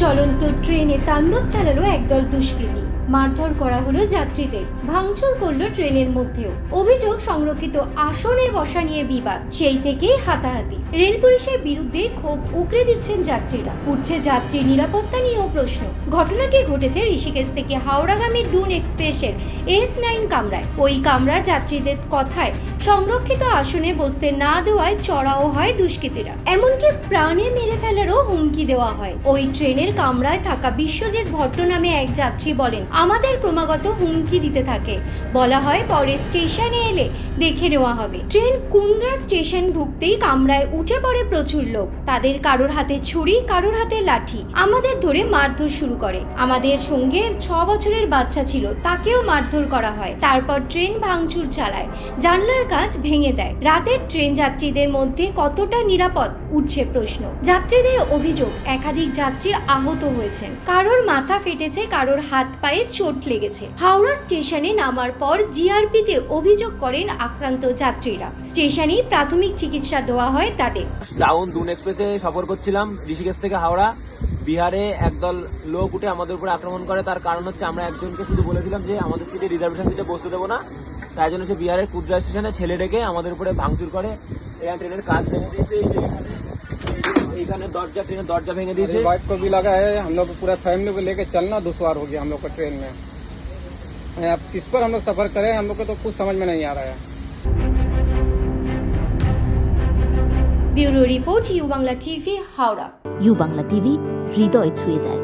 চলন্ত ট্রেনে তাণ্ডব চালালো একদল দুষ্কৃতী। মারধর করা হলো যাত্রীদের। ভাঙচুর করল ট্রেনের মধ্যেও। অভিযোগ সংরক্ষিত আসনে বসা নিয়ে বিবাদ, সেই থেকেই হাতাহাতি। রেল পুলিশের বিরুদ্ধে ক্ষোভ উগরে দিচ্ছেন যাত্রীরা। উঠছে যাত্রী নিরাপত্তা নিয়েও প্রশ্ন। ঘটনাটি ঘটেছে ঋষিকেশ থেকে হাওড়াগামী দুন এক্সপ্রেসের এস নাইন কামরায়। ওই কামরা যাত্রীদের কথায় সংরক্ষিত আসনে বসতে না দেওয়ায় চড়াও হয় দুষ্কৃতীরা। এমনকি প্রাণে মেরে ফেলারও হুমকি দেওয়া হয়। ওই ট্রেনের কামরায় থাকা বিশ্বজিৎ ভট্ট নামে এক যাত্রী বলেন আমাদের ক্রমাগত হুমকি দিতে থাকে। বলা হয় পরে স্টেশনে এলে দেখে নেওয়া হবে। ট্রেন কুন্দ্রা স্টেশন ঢুকতেই কামরায় উঠে পড়ে প্রচুর লোক। তাদের কারোর হাতে ছুরি, কারোর হাতে লাঠি। আমাদের ধরে মারধর শুরু করে। আমাদের সঙ্গে ছ বছরের বাচ্চা ছিল, তাকেও মারধর করা হয়। তারপর ট্রেন ভাঙচুর চালায়। জানলার কাজ ভেঙে দেয়। রাতের ট্রেন যাত্রীদের মধ্যে কতটা নিরাপদ, উঠছে প্রশ্ন। যাত্রীদের অভিযোগ, একাধিক যাত্রী আহত হয়েছেন। কারোর মাথা ফেটেছে, কারোর হাত পায়ে চোট লেগেছে। হাওড়া স্টেশনে নামার পর জিআরপিতে অভিযোগ করেন আক্রান্ত যাত্রীরা। স্টেশনেই প্রাথমিক চিকিৎসা দেওয়া হয় তাদের। ডাউন দুন এক্সপ্রেসে সফর করছিলাম ঋষিকেশ থেকে হাওড়া। বিহারে একদল লোক উঠে আমাদের উপরে আক্রমণ করে। তার কারণ হচ্ছে আমরা একজনকে শুধু বলেছিলাম যে আমাদের সিটে রিজার্ভেশন সিটে বসতে দেবো না। তাই জন্য সে বিহারের কুদ্রা স্টেশনে ছেলে ডেকে আমাদের উপরে ভাঙচুর করে। এখানে ট্রেনের কাজ ভেঙে দিয়েছে। এখানে- এইখানে দরজা ট্রেনের দরজা ভেঙে দিয়েছে बाइक को भी लगा है हम लोग पूरा फैमिली को लेकर चलना दुश्वार हो गया हम लोग का ट्रेन में अब किस पर हम लोग सफर करें हम लोग को तो कुछ समझ में नहीं आ रहा है bureau report U Bangla TV Howrah U Bangla TV হৃদয় ছুঁয়ে যায়